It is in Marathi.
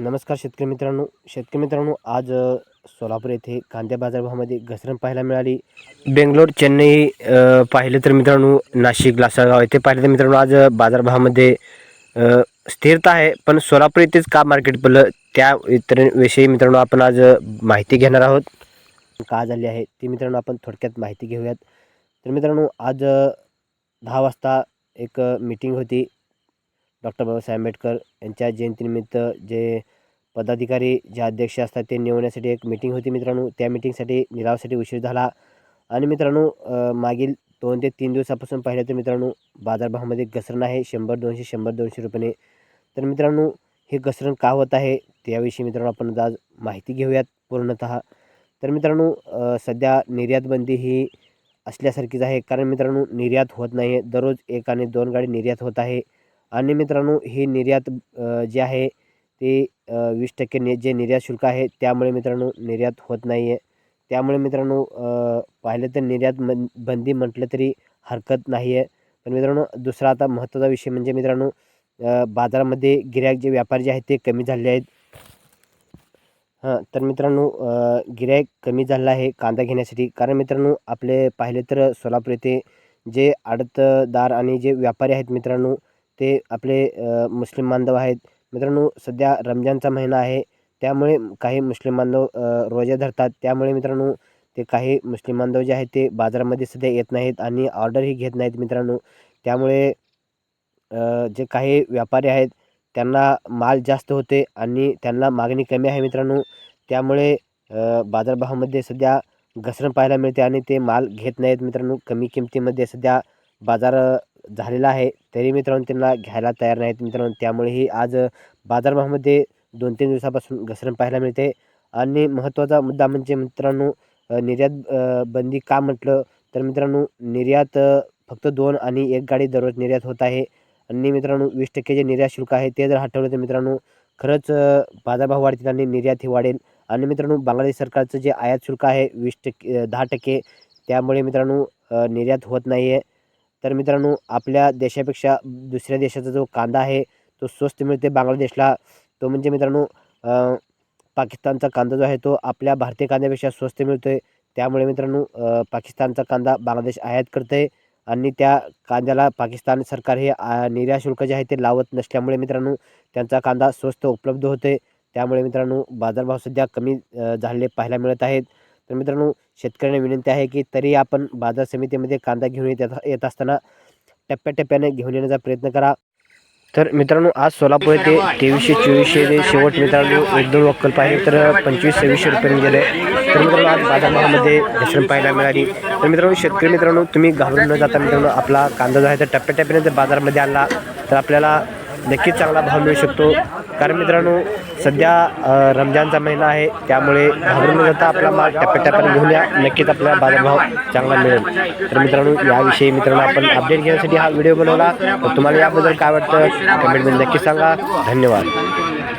नमस्कार शेतकरी मित्रांनो. शेतकरी मित्रांनो आज सोलापूर येथे कांद्या बाजारभावामध्ये घसरण पाहायला मिळाली. बेंगलोर चेन्नई पाहिलं तर मित्रांनो नाशिक लासलगाव येथे पाहिलं तर मित्रांनो आज बाजारभावामध्ये स्थिरता आहे. पण सोलापूर येथेच का मार्केट पडलं त्या इतर विषयी मित्रांनो आपण आज माहिती घेणार आहोत. का झाली आहे ती मित्रांनो आपण थोडक्यात माहिती घेऊयात. तर मित्रांनो आज दहा वाजता एक मीटिंग होती. डॉक्टर बाबासाहेब आंबेडकर यांच्या जयंतीनिमित्त जे पदाधिकारी जे अध्यक्ष असतात ते निवडण्यासाठी एक मीटिंग होती मित्रांनो. त्या मीटिंगसाठी निरावासाठी उशीर झाला. आणि मित्रांनो मागील दोन ते तीन दिवसापासून पाहिलं तर मित्रांनो बाजारभावामध्ये घसरण आहे. शंभर दोनशे शंभर दोनशे रुपये तर मित्रांनो हे घसरण का होत आहे? त्याविषयी मित्रांनो आपण आज माहिती घेऊयात पूर्णतः. तर मित्रांनो सध्या निर्यातबंदी ही असल्यासारखीच आहे. कारण मित्रांनो निर्यात होत नाही आहे दररोज एक आणि दोन गाडी निर्यात होत आहे. आणि मित्रांनो ही निर्यात जी जे आहे ते वीस टक्के नि जे निर्यात शुल्क आहे त्यामुळे मित्रांनो निर्यात होत नाही आहे त्यामुळे मित्रांनो पाहिलं तर निर्यात मन बंदी म्हटलं तरी हरकत नाही आहे पण मित्रांनो दुसरा आता महत्त्वाचा विषय म्हणजे मित्रांनो बाजारामध्ये गिऱ्हाईक जे व्यापारी जे आहेत ते कमी झाले आहेत. हां तर मित्रांनो गिऱ्हाईक कमी झालं आहे कांदा घेण्यासाठी. कारण मित्रांनो आपले पाहिले तर सोलापूर येथे जे आडतदार आणि जे व्यापारी आहेत मित्रांनो ते आपले मुस्लिम बांधव आहेत. मित्रांनो सध्या रमजानचा महिना आहे. त्यामुळे काही मुस्लिम बांधव रोजे धरतात. त्यामुळे मित्रांनो ते काही मुस्लिम बांधव जे आहेत ते बाजारामध्ये सध्या येत नाहीत आणि ऑर्डरही घेत नाहीत मित्रांनो. त्यामुळे जे काही व्यापारी आहेत त्यांना माल जास्त होते आणि त्यांना मागणी कमी आहे मित्रांनो. त्यामुळे बाजारभावामध्ये सध्या घसरण पाहायला मिळते आणि ते माल घेत नाहीत मित्रांनो. कमी किमतीमध्ये सध्या बाजार झालेला आहे. तरी मित्रांनो त्यांना घ्यायला तयार नाहीत मित्रांनो. त्यामुळेही आज बाजारभावामध्ये दोन तीन दिवसापासून घसरण पाहायला मिळते. आणि महत्त्वाचा मुद्दा म्हणजे मित्रांनो निर्यात बंदी का म्हटलं? तर मित्रांनो निर्यात फक्त दोन आणि एक गाडी दररोज निर्यात होत आहे. आणि मित्रांनो वीस टक्के जे निर्यात शुल्क आहे ते जर हटवलं तर मित्रांनो खरंच बाजारभाव वाढतील आणि निर्यातही वाढेल. आणि मित्रांनो बांगलादेश सरकारचं जे आयात शुल्क आहे वीस टक्के दहा टक्के त्यामुळे मित्रांनो निर्यात होत नाही आहे तर मित्रांनो आपल्या देशापेक्षा दुसऱ्या देशाचा जो कांदा आहे तो स्वस्त मिळते बांगलादेशला. तो म्हणजे मित्रांनो पाकिस्तानचा कांदा जो आहे तो आपल्या भारतीय कांद्यापेक्षा स्वस्त मिळतो आहे त्यामुळे मित्रांनो पाकिस्तानचा कांदा बांगलादेश आयात करतं आहे आणि त्या कांद्याला पाकिस्तान सरकार हे आ, निर्यात शुल्क जे आहे ते लावत नसल्यामुळे मित्रांनो त्यांचा कांदा स्वस्त उपलब्ध होते त्यामुळे मित्रांनो बाजारभाव सध्या कमी झालेले पाहायला मिळत आहेत. तर मित्रांनो शेतकऱ्यांना विनंती आहे की तरी आपण बाजार समितीमध्ये कांदा घेऊन येत येत असताना टप्प्याटप्प्याने घेऊन येण्याचा प्रयत्न करा. तर मित्रांनो आज सोलापूर येथे तेवीसशे चोवीसशे जे शेवट मित्रांनो एक दोन आहे तर पंचवीस सव्वीसशे रुपये गेले. तर मित्रांनो आज बाजारभावामध्ये घसरण पाहायला मिळाली. तर मित्रांनो शेतकरी मित्रांनो तुम्ही घाबरून न जाता मित्रांनो आपला कांदा जो आहे तर टप्प्याटप्प्याने जर बाजारामध्ये आणला तर आपल्याला नक्कीच चांगला भाव मिळू शकतो. कारण मित्रांनो सध्या रमजानचा महिना आहे. त्यामुळे घाबरून जाता आपला माल टप्प्याटप्प्याने घेऊन या. नक्कीच आपल्याला बाजारभाव चांगला मिळेल. तर मित्रांनो याविषयी मित्रांनो आपण अपडेट घेण्यासाठी हा व्हिडिओ बनवला. तुम्हाला याबद्दल काय वाटतं? कमेंटमध्ये नक्की सांगा. धन्यवाद.